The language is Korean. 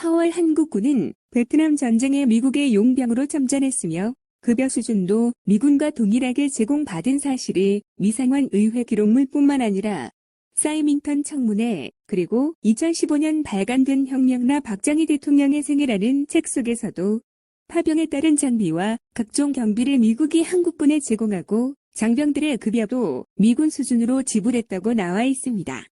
4월 한국군은 베트남 전쟁에 미국의 용병으로 참전했으며 급여 수준도 미군과 동일하게 제공받은 사실이 미상환 의회 기록물뿐만 아니라 사이밍턴 청문회 그리고 2015년 발간된 혁명나 박정희 대통령의 생애라는 책 속에서도 파병에 따른 장비와 각종 경비를 미국이 한국군에 제공하고 장병들의 급여도 미군 수준으로 지불했다고 나와 있습니다.